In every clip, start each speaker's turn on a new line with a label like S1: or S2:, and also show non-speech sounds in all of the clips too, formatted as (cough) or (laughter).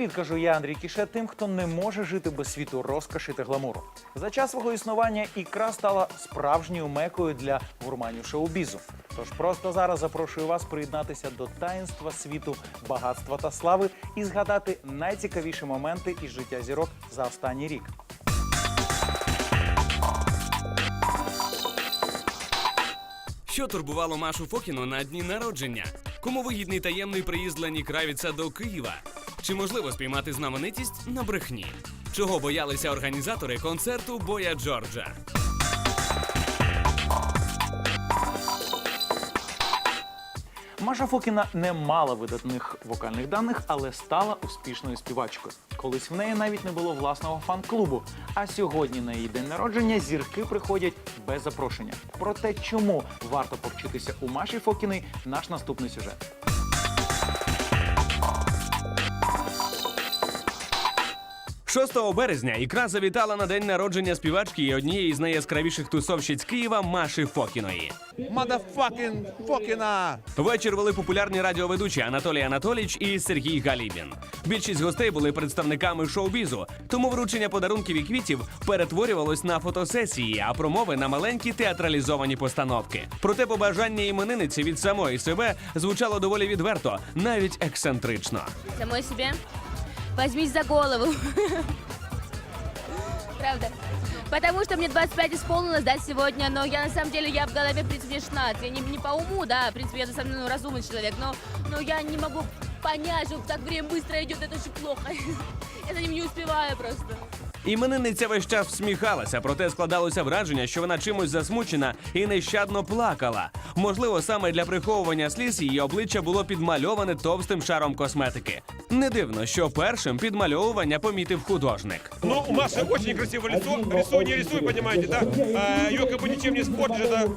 S1: привіт, кажу я Андрій Кіше тим, хто не може жити без світу розкоші та гламуру. За час свого існування ікра стала справжньою мекою для гурманів шоу-бізу. Тож просто зараз запрошую вас приєднатися до таїнства світу, багатства та слави і згадати найцікавіші моменти із життя зірок за останній рік.
S2: Що турбувало Машу Фокіну на дні народження? Кому вигідний таємний приїзд Лені Кравіца до Києва? Чи можливо спіймати знаменитість на брехні? Чого боялися організатори концерту Боя Джорджа?
S1: Маша Фокіна не мала видатних вокальних даних, але стала успішною співачкою. Колись в неї навіть не було власного фан-клубу. А сьогодні на її день народження зірки приходять без запрошення. Про те, чому варто повчитися у Маші Фокіної, наш наступний сюжет.
S2: – 6 березня ікра завітала на день народження співачки і однієї з найяскравіших тусовщиць Києва Маші Фокіної.
S3: Motherfucking Фокіна!
S2: Вечір вели популярні радіоведучі Анатолій Анатолійович і Сергій Галібін. Більшість гостей були представниками шоу-бізу, тому вручення подарунків і квітів перетворювалось на фотосесії, а промови на маленькі театралізовані постановки. Проте побажання іменинниці від самої себе звучало доволі відверто, навіть ексцентрично.
S4: Самой себе. Возьмись за голову. Правда. Потому что мне 25 исполнилось, да, сегодня, но я на самом деле, я в голове, в принципе, 16. Я не, не по уму, да, в принципе, я на самом деле ну, разумный человек, но, но я не могу понять, что так время быстро идет, это очень плохо. (laughs) Я за ним не успеваю просто.
S2: Іменинниця весь час всміхалася, проте складалося враження, що вона чимось засмучена і нещадно плакала. Можливо, саме для приховування сліз її обличчя було підмальоване товстим шаром косметики. Не дивно, що першим підмальовування помітив художник.
S5: Ну, у Маши очень красивое лицо. Лицо не рисуй, понимаете, да? А, Ее как бы ничем не испортишь. Это,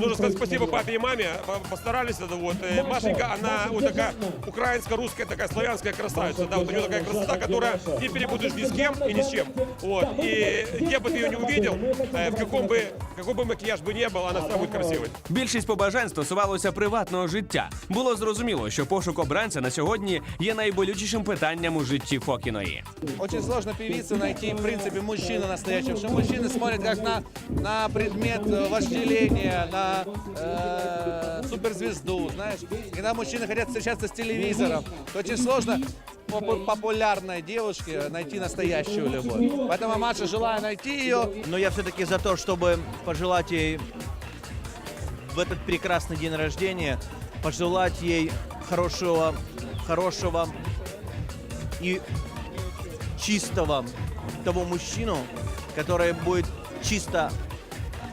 S5: нужно сказать спасибо папе и маме. по- Постарались. Это вот. Э, Машенька, она вот такая украинско-русская, такая славянская красавица. Да, вот у нее такая красота, которая не перепутаешь ни с кем и ни с чем. Вот. И где бы ты ее не увидел, э, в каком бы, какой бы макияж бы не был, она всегда будет красивой.
S2: Більшість побажань стосувалося приватного життя. Було зрозуміло, що пошук обранця на сьогодні є найболючішим питанням у житті Фокіної.
S3: Очень сложно певице найти, в принципе, мужчину настоящего. Потому что мужчины смотрят как на, на предмет э, вожделения, на э, суперзвезду, знаешь. Когда мужчины хотят встречаться с телевизором, то очень сложно попу- популярной девушке найти настоящую любовь. Поэтому Маша, желаю найти ее,
S6: Но я все-таки за то, чтобы пожелать ей в этот прекрасный день рождения, пожелать ей хорошего, хорошего и чистого того мужчину, который будет чисто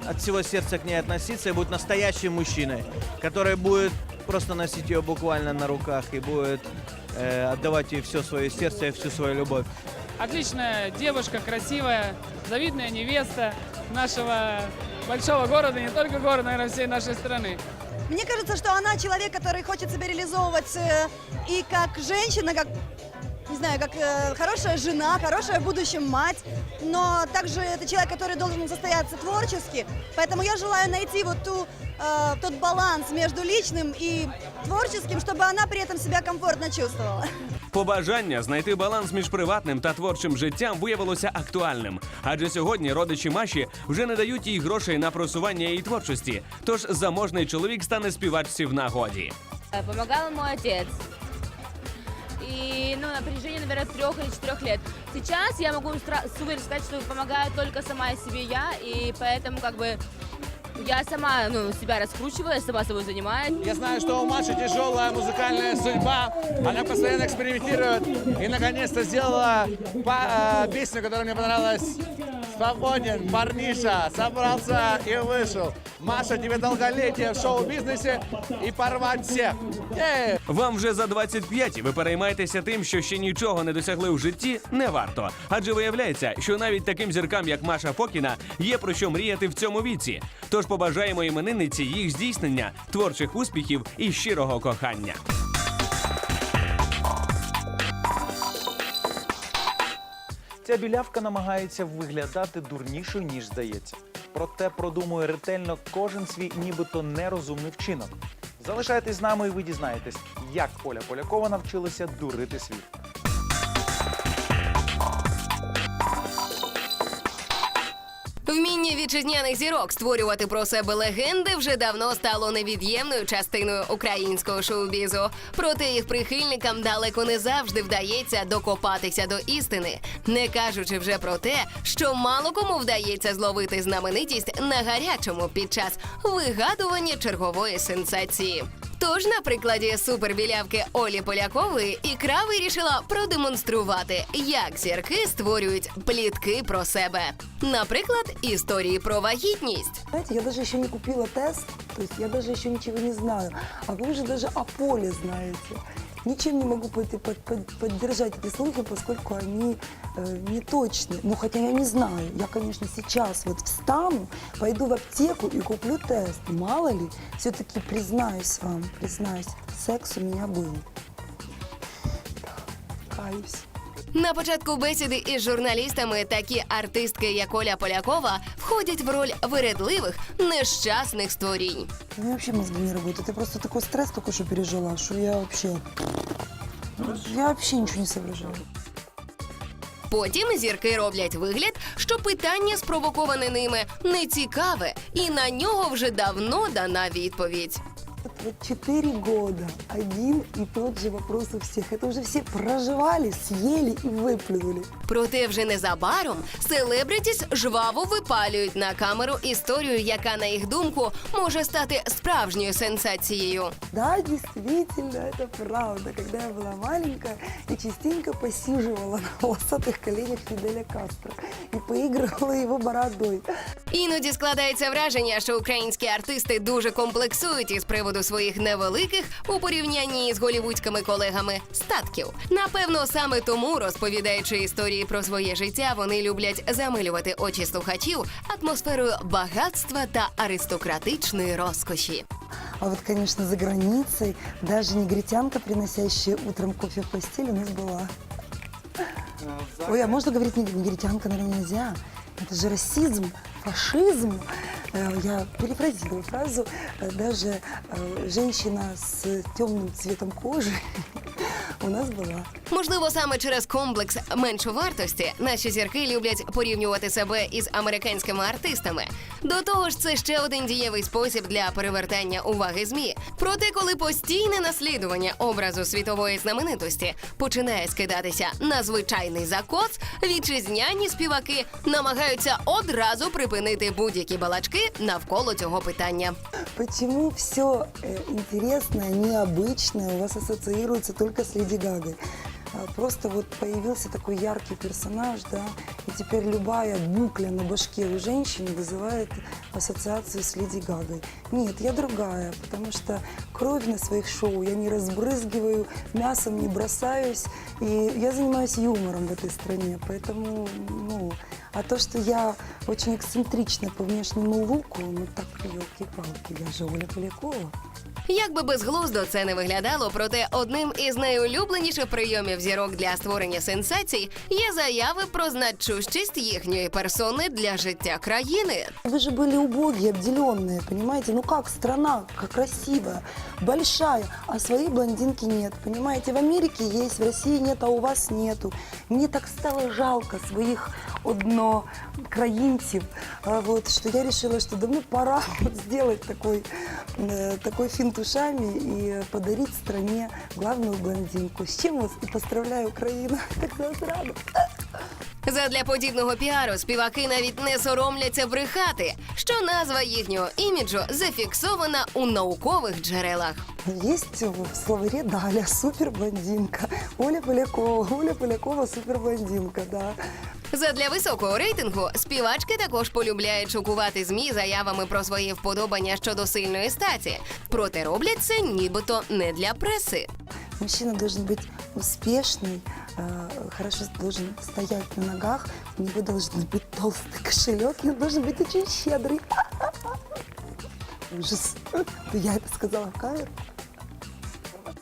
S6: от всего сердца к ней относиться и будет настоящим мужчиной, который будет просто носить ее буквально на руках и будет э, отдавать ей все свое сердце и всю свою любовь.
S7: Отличная девушка, красивая, завидная невеста нашего большого города, не только города, наверное, всей нашей страны.
S8: Мне кажется, что она человек, который хочет себя реализовывать э, и как женщина, как знаю, как э, хорошая жена, хорошая в будущем мать, но также это человек, который должен состояться творчески. Поэтому я желаю найти вот ту, э, тот баланс между личным и творческим, чтобы она при этом себя комфортно чувствовала.
S2: Побажання знайти баланс між приватним та творчим життям виявилося актуальним, адже сьогодні родичі Маші вже не дають їй грошей на просування її творчості. Тож заможний чоловік стане співачці в нагоді.
S4: Э, Помогал мой отец. И, ну, на протяжении, наверное, трех или четырех лет. Сейчас я могу с уверенностью сказать, что помогаю только сама себе я, и поэтому, как бы, я сама, ну, себя раскручиваю, сама собой занимаюсь.
S3: Я знаю, что у Маши тяжелая музыкальная судьба. Она постоянно экспериментирует. И наконец-то сделала па- э, песню, которая мне понравилась. Свободен, парниша, собрался и вышел. Маша, тебе долголетие в шоу-бизнесе и порвать всех. Ей!
S2: Вам вже за 25 і ви переймаєтеся тим, що ще нічого не досягли в житті, не варто. Адже виявляється, що навіть таким зіркам, як Маша Фокіна, є про що мріяти в цьому віці. Тож побажаємо іменинниці їх здійснення, творчих успіхів і щирого кохання.
S1: Ця білявка намагається виглядати дурнішою, ніж здається. Проте продумує ретельно кожен свій нібито нерозумний вчинок. Залишайтесь з нами, і ви дізнаєтесь, як Оля Полякова навчилася дурити світ.
S9: Бажання вітчизняних зірок створювати про себе легенди вже давно стало невід'ємною частиною українського шоу-бізу. Проте їх прихильникам далеко не завжди вдається докопатися до істини, не кажучи вже про те, що мало кому вдається зловити знаменитість на гарячому під час вигадування чергової сенсації. Тож на прикладі супербілявки Олі Полякової ікра вирішила продемонструвати, як зірки створюють плітки про себе. Наприклад, історії про вагітність.
S10: Я даже еще не купила тест, то я даже еще ничего не знаю. А вы уже даже о поле знаете. Ничем не могу под- под- под- поддержать эти слухи, поскольку они э, не точны. Ну, хотя я не знаю. Я, конечно, сейчас вот встану, пойду в аптеку и куплю тест. Мало ли, все-таки признаюсь вам, признаюсь, секс у меня был. Каюсь.
S9: На початку бесіди із журналістами такі артистки, як Оля Полякова, входять в роль виредливих, нещасних створінь.
S10: У меня вообще мозги не работают. Я просто такой стресс только что пережила, что я вообще... Я вообще ничего не соображаю.
S9: Потім зірки роблять вигляд, що питання, спровоковане ними, не цікаве, і на нього вже давно дана відповідь.
S10: Вот, вот четыре года один и тот же вопрос у всех. Это уже все проживали, съели и выплюнули.
S9: Проте вже незабаром селебритіс жваво випалюють на камеру історію, яка, на їх думку, може стати справжньою сенсацією.
S10: Да, действительно, это правда. Когда я была маленькая, я частенько посиживала на волосатых коленях Фиделя Кастро и поигрывала его бородой.
S9: Іноді складається враження, що українські артисти дуже комплексують із приводу своїх невеликих у порівнянні з голівудськими колегами статків. Напевно, саме тому, розповідаючи історії про своє життя, вони люблять замилювати очі слухачів атмосферою багатства та аристократичної розкоші.
S10: А вот, конечно, за границей даже негритянка, приносящая утром кофе в постель, у нас была. Ой, а можно говорить негритянка, наверное, нельзя. Это же расизм, фашизм. Э, Я перефразирую фразу. Э, Даже э, женщина с темным цветом кожи (laughs) у нас была.
S9: Можливо, саме через комплекс меншовартості наші зірки люблять порівнювати себе із американськими артистами. До того ж, це ще один дієвий спосіб для перевертання уваги змі. Проте, коли постійне наслідування образу світової знаменитості починає скидатися на звичайний закос, вітчизняні співаки намагаються одразу припинити будь-які балачки навколо цього питання.
S10: Почему все интересное, необычное у вас ассоциируется только с Леди Гагой? А, Просто вот появился такой яркий персонаж, да, и теперь любая букля на башке у женщины вызывает ассоциацию с Леди Гагой. Нет, я другая, потому что кровь на своих шоу я не разбрызгиваю, мясом не бросаюсь, и я занимаюсь юмором в этой стране, поэтому, ну, а то, что я очень эксцентрична по внешнему луку, ну так, елки-палки, я же Оля Полякова.
S9: Як би безглуздо це не виглядало, проте одним із найулюбленіших прийомів зірок для створення сенсацій є заяви про значущість їхньої персони для життя країни.
S10: Вы же были убогие, обделенные, понимаете? Ну как страна, как красивая, большая, а своей блондинки нет, понимаете? В Америке есть, в России нет, а у вас нету. Мне так стало жалко своих однокраинцев, а, вот, что я решила, что давно пора (laughs) вот сделать такой, э, такой финт ушами и подарить стране главную блондинку. С чем вас и поздравляю, Украина. Так вас рада.
S9: Задля подібного піару співаки навіть не соромляться брехати, що назва їхнього іміджу зафіксована у наукових джерелах.
S10: Есть в словаре Даля суперблондинка. Оля Полякова, Оля Полякова суперблондинка, да.
S9: Задля високого рейтингу співачки також полюбляють шокувати змі заявами про свої вподобання щодо сильної статі. Проте роблять це нібито не для преси.
S10: Мужчина должен быть успешный, э, хорошо должен стоять на ногах, у него должен быть толстый кошелек, и он должен быть очень щедрый. Ужас. Я это сказала в камеру.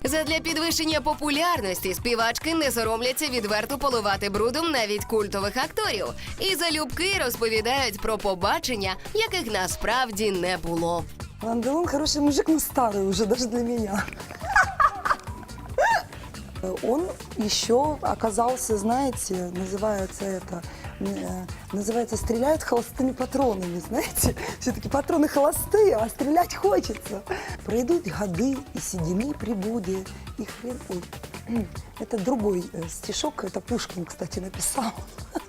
S9: Задля підвищення популярності співачки не соромляться відверто поливати брудом навіть культових акторів і залюбки розповідають про побачення, яких насправді не було.
S10: Ландон хороший мужик, но старый уже, даже для меня. Э, Он еще оказался, знаете, называется это, э, называется стреляют холостыми патронами, (laughs) знаете. Все-таки патроны холостые, а стрелять хочется. Пройдут годы, и седины прибуде, и хрен... Ой, (clears throat) это другой э, стишок, это Пушкин, кстати, написал. (laughs)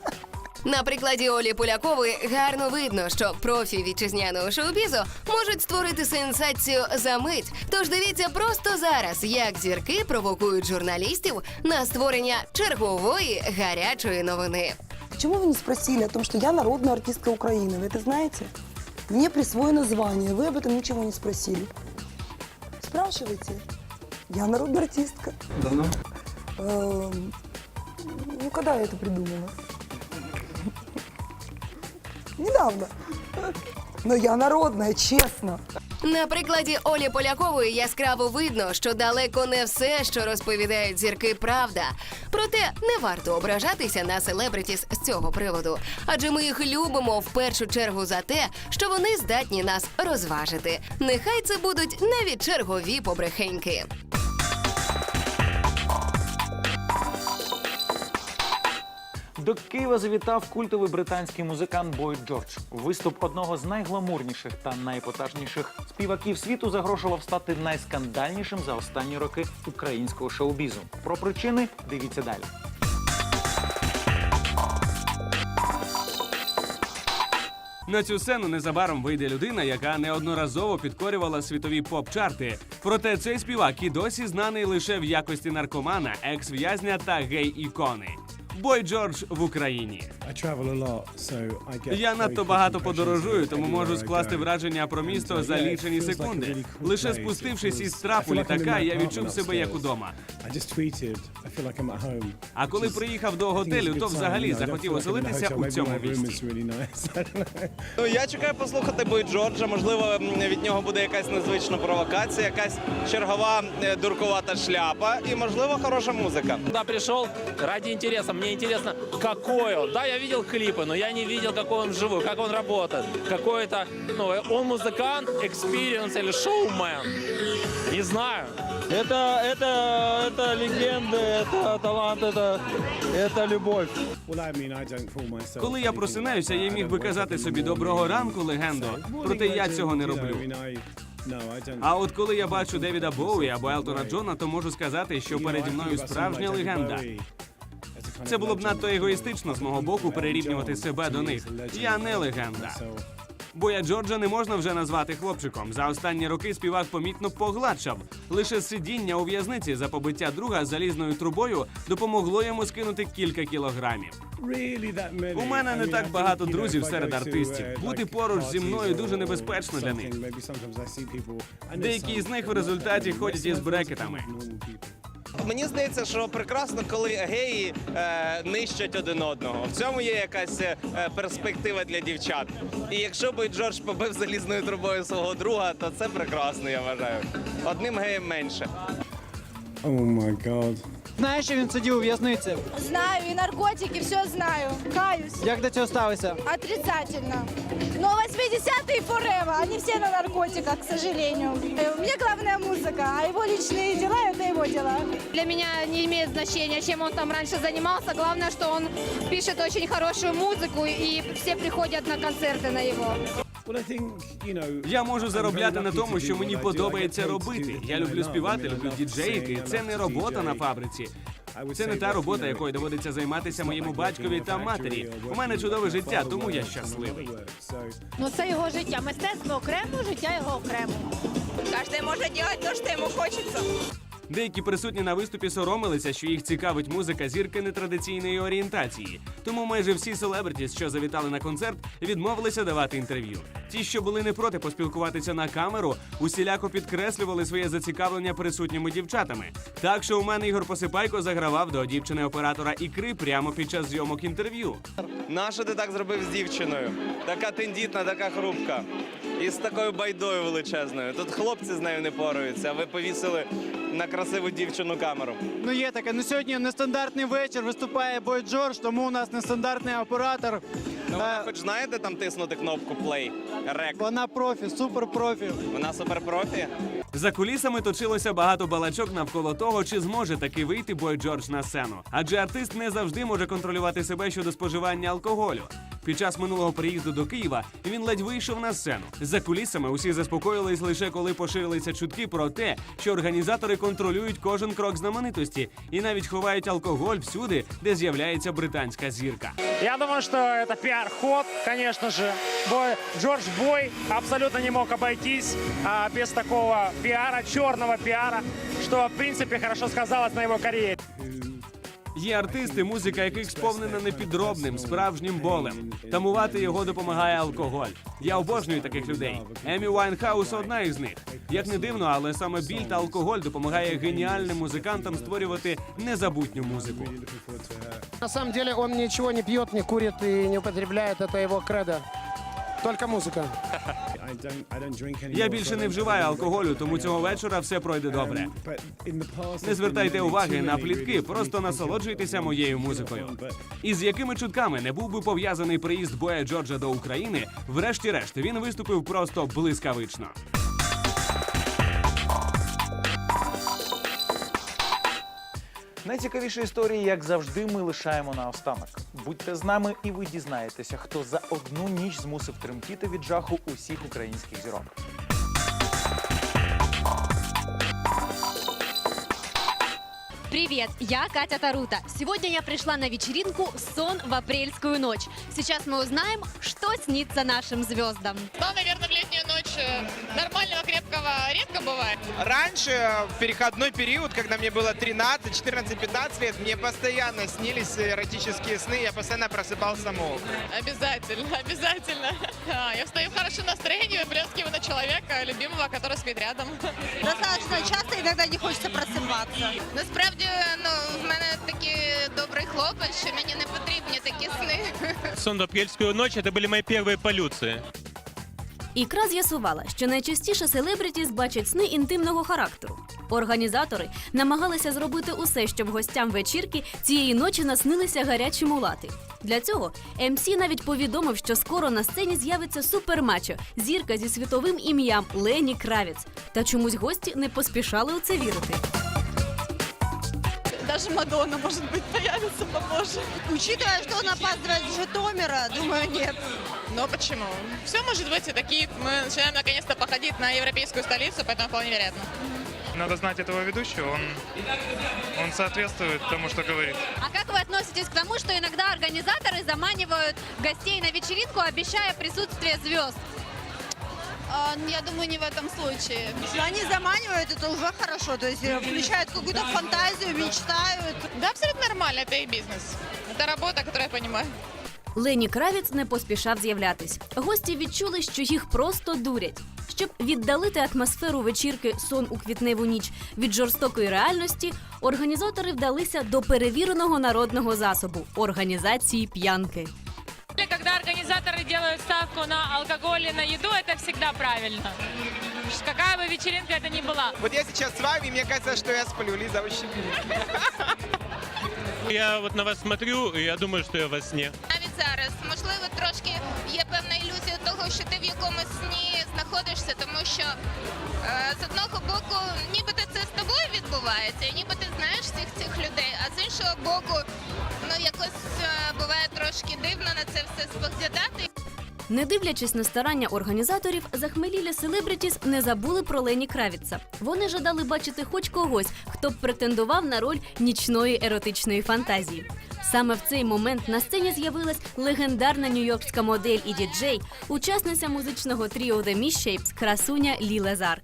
S9: На прикладі Олі Полякової гарно видно, що профі вітчизняного шоу-бізу можуть створити сенсацію за мить. Тож дивіться просто зараз, як зірки провокують журналістів на створення чергової гарячої новини.
S10: Почему вы не спросили о том, что я народная артистка Украины? Вы это знаете? Мне присвоено звание. Вы об этом ничего не спросили. Спрашивайте. Я народная артистка.
S11: Давно?
S10: Эм, ну, когда я это придумала? Недавно. Но я народная, честно.
S9: На прикладі Олі Полякової яскраво видно, що далеко не все, що розповідають зірки, правда. Проте не варто ображатися на селебритіс з цього приводу, адже ми їх любимо в першу чергу за те, що вони здатні нас розважити. Нехай це будуть навіть чергові побрехеньки.
S1: До Києва завітав культовий британський музикант Бой Джордж. Виступ одного з найгламурніших та найпотажніших співаків світу загрожував стати найскандальнішим за останні роки українського шоу-бізу. Про причини дивіться далі.
S2: На цю сцену незабаром вийде людина, яка неодноразово підкорювала світові поп-чарти. Проте цей співак і досі знаний лише в якості наркомана, екс-в'язня та гей-ікони. Бой Джордж в Україні. Я надто багато подорожую, тому можу скласти враження про місто за лічені секунди. Лише спустившись із трапу літака, я відчув себе як удома. А коли приїхав до готелю, то взагалі захотів оселитися у цьому місті. (laughs)
S12: Ну, я чекаю послухати Бой Джорджа. Можливо, від нього буде якась незвична провокація, якась чергова е, дуркувата шляпа і, можливо, хороша музика.
S13: Туда пришел ради интереса Мне интересно, какой он. Да, я видел клипы, но я не видел, какой он живой, как он работает. Какой это, ну, он музыкант, экспириенс или шоумен. Не знаю.
S11: Это, это, это легенда, это талант, это, это любовь.
S2: Коли я просинаюся, я міг би казати собі доброго ранку, легендо. Проте я цього не роблю. А от коли я бачу Девіда Боуї або Елтона Джона, то можу сказати, що переді мною справжня легенда. Це було б надто егоїстично з мого боку перерівнювати себе до них. Я не легенда. Боя Джорджа не можна вже назвати хлопчиком. За останні роки співак помітно погладшав. Лише сидіння у в'язниці за побиття друга залізною трубою допомогло йому скинути кілька кілограмів. У мене не так багато друзів серед артистів. Бути поруч зі мною дуже небезпечно для них. Деякі з них в результаті ходять із брекетами.
S12: Мені здається, що прекрасно, коли геї е, нищать один одного. В цьому є якась е, перспектива для дівчат. І якщо би Джордж побив залізною трубою свого друга, то це прекрасно, я вважаю. Одним геєм менше.
S11: Знаєш, що він сидів у в'язниці?
S8: Знаю, и наркотики, все знаю. Каюсь.
S11: Як до цього сталося?
S8: Отрицательно. Но 80-е forever, они все на наркотиках, к сожалению. Э, Мне главная музыка, а его личные дела – это его дела.
S4: Для меня не имеет значения, чем он там раньше занимался. Главное, что он пишет очень хорошую музыку, и все приходят на концерты на его.
S2: Я можу заробляти на тому, що мені подобається робити. Я люблю співати, люблю діджеїти. Це не робота на фабриці. Це не та робота, якою доводиться займатися моєму батькові та матері. У мене чудове життя, тому я щасливий.
S4: Ну це його життя. Мистецтво окремо, життя його окремо.
S8: Каждый может делать то, что ему хочется.
S2: Деякі присутні на виступі соромилися, що їх цікавить музика зірки нетрадиційної орієнтації. Тому майже всі селебритіс, що завітали на концерт, відмовилися давати інтерв'ю. Ті, що були не проти поспілкуватися на камеру, усіляко підкреслювали своє зацікавлення присутніми дівчатами. Так що у мене Ігор Посипайко загравав до дівчини оператора ікри прямо під час зйомок інтерв'ю.
S12: Нащо ти так зробив з дівчиною? Така тендітна, така хрупка. І з такою байдою величезною. Тут хлопці з нею не пораються, а ви повісили на красиву дівчину камеру.
S11: Ну є таке. Ну сьогодні нестандартний вечір. Виступає Бой Джордж, тому у нас нестандартний оператор.
S12: Ну, вона хоч знає, де там тиснути кнопку play, рек.
S11: Вона профі, супер профі.
S12: Вона суперпрофі.
S2: За кулісами точилося багато балачок навколо того, чи зможе таки вийти Бой Джордж на сцену. Адже артист не завжди може контролювати себе щодо споживання алкоголю. Під час минулого приїзду до Києва він ледь вийшов на сцену. За кулісами усі заспокоїлись лише коли поширилися чутки про те, що організатори контролюють кожен крок знаменитості і навіть ховають алкоголь всюди, де з'являється британська зірка.
S11: Я думаю, что это пиар-ход, конечно же. Бой, Джордж Бой абсолютно не мог обойтись без такого пиара, черного пиара, что, в принципе, хорошо сказалось на его карьере.
S2: Є артисти, музика яких сповнена непідробним, справжнім болем. Тамувати його допомагає алкоголь. Я обожнюю таких людей. Емі Вайнхаус одна із них. Як не дивно, але саме біль та алкоголь допомагає геніальним музикантам створювати незабутню музику.
S11: На самом деле он ничего не пьет, не курит и не употребляет, это его кредо. Только музика.
S2: Я більше не вживаю алкоголю, тому цього вечора все пройде добре. Не звертайте уваги на плітки, просто насолоджуйтеся моєю музикою. І з якими чутками не був би пов'язаний приїзд Боя Джорджа до України, врешті-решт він виступив просто блискавично.
S1: Найцікавіші історії, як завжди, ми лишаємо на останок. Будьте з нами, і ви дізнаєтеся, хто за одну ніч змусив тремтіти від жаху усіх українських зірок.
S4: Привет, я Катя Тарута. Сегодня я пришла на вечеринку «Сон в апрельскую ночь». Сейчас мы узнаем, что снится нашим звездам.
S7: Ну, наверное, в летнюю ночь нормального крепкого редко бывает.
S12: Раньше, в переходной период, когда мне было 13, 14, 15 лет, мне постоянно снились эротические сны, я постоянно просыпался мол.
S7: Обязательно, (laughs) обязательно. А, Я встаю в хорошем настроении, выплескиваю на человека, любимого, который спит рядом.
S8: Достаточно часто, иногда не хочется просыпаться.
S4: Насправді, ну, в мене такий добрий хлопець, що мені не потрібні такі сни. (laughs)
S5: Сон в апрельскую ночь, это были мои первые полюции.
S4: Ікра з'ясувала, що найчастіше селебрітіс бачать сни інтимного характеру. Організатори намагалися зробити усе, щоб гостям вечірки цієї ночі наснилися гарячі мулати. Для цього МС навіть повідомив, що скоро на сцені з'явиться супермачо зірка зі світовим ім'ям Лені Кравіц. Та чомусь гості не поспішали у це вірити.
S7: Даже Мадонна, может быть, появится попозже.
S8: Учитывая, что он опаздывает с Житомира, думаю, нет.
S7: Но почему? Все может быть, и такие мы начинаем наконец-то походить на европейскую столицу, поэтому вполне вероятно.
S11: Надо знать этого ведущего, он, он соответствует тому, что говорит.
S4: А как вы относитесь к тому, что иногда организаторы заманивают гостей на вечеринку, обещая присутствие звезд?
S7: Я думаю, не в этом случае.
S8: Если они заманивают, это уже хорошо. То есть э, включают какую-то фантазию, мечтают.
S7: Да, абсолютно нормально, это и бизнес. Это работа, которую я понимаю.
S4: Лені Кравіц не поспішав з'являтись. Гості відчули, що їх просто дурять. Щоб віддалити атмосферу вечірки сон у квітневу ніч від жорстокої реальності, організатори вдалися до перевіреного народного засобу організації п'янки.
S7: Когда организаторы делают ставку на алкоголь и на еду, это всегда правильно. Какая бы вечеринка это ни была.
S12: Вот я сейчас с вами, и мне кажется, что я сплю, Лиза, очень
S5: Я вот на вас смотрю, и я думаю, что я во сне.
S4: Навіть зараз можливо трошки є певна ілюзія того, що ти в якомусь сні знаходишся, тому що е, з одного боку, нібито це з тобою відбувається, і ніби ти знаєш всіх цих людей, а з іншого боку, ну якось е, буває трошки дивно на це все споглядати. Не дивлячись на старання організаторів, захмелілі селебрітіс не забули про Лені Кравіца. Вони жадали бачити хоч когось, хто б претендував на роль нічної еротичної фантазії. Саме в цей момент на сцені з'явилась легендарна нью-йоркська модель і діджей, учасниця музичного тріо The Misshapes красуня Ліла Зарк.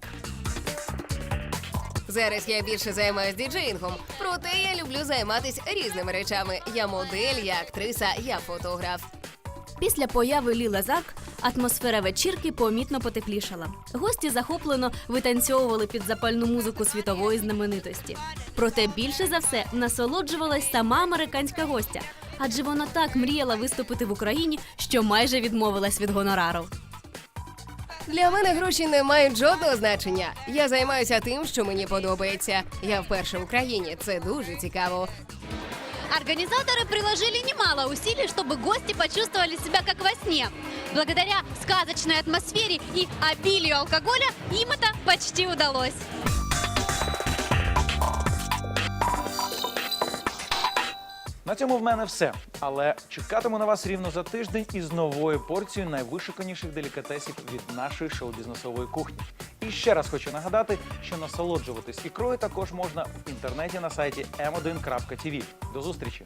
S9: Зараз я більше займаюсь діджеїнгом, проте я люблю займатися різними речами. Я модель, я актриса, я фотограф.
S4: Після появи Ліла Зарк атмосфера вечірки помітно потеплішала. Гості захоплено витанцьовували під запальну музику світової знаменитості. Проте більше за все насолоджувалась сама американська гостя, адже вона так мріяла виступити в Україні, що майже відмовилась від гонорару.
S9: Для мене гроші не мають жодного значення. Я займаюся тим, що мені подобається. Я вперше в Україні. Це дуже цікаво.
S14: Организаторы приложили немало усилий, чтобы гости почувствовали себя как во сне. Благодаря сказочной атмосфере и обилию алкоголя им это почти удалось.
S15: На цьому в мене все. Але чекатиму на вас рівно за тиждень із новою порцією найвишуканіших делікатесів від нашої шоу-бізнесової кухні. І ще раз хочу нагадати, що насолоджуватись ікрою також можна в інтернеті на сайті m1.tv. До зустрічі!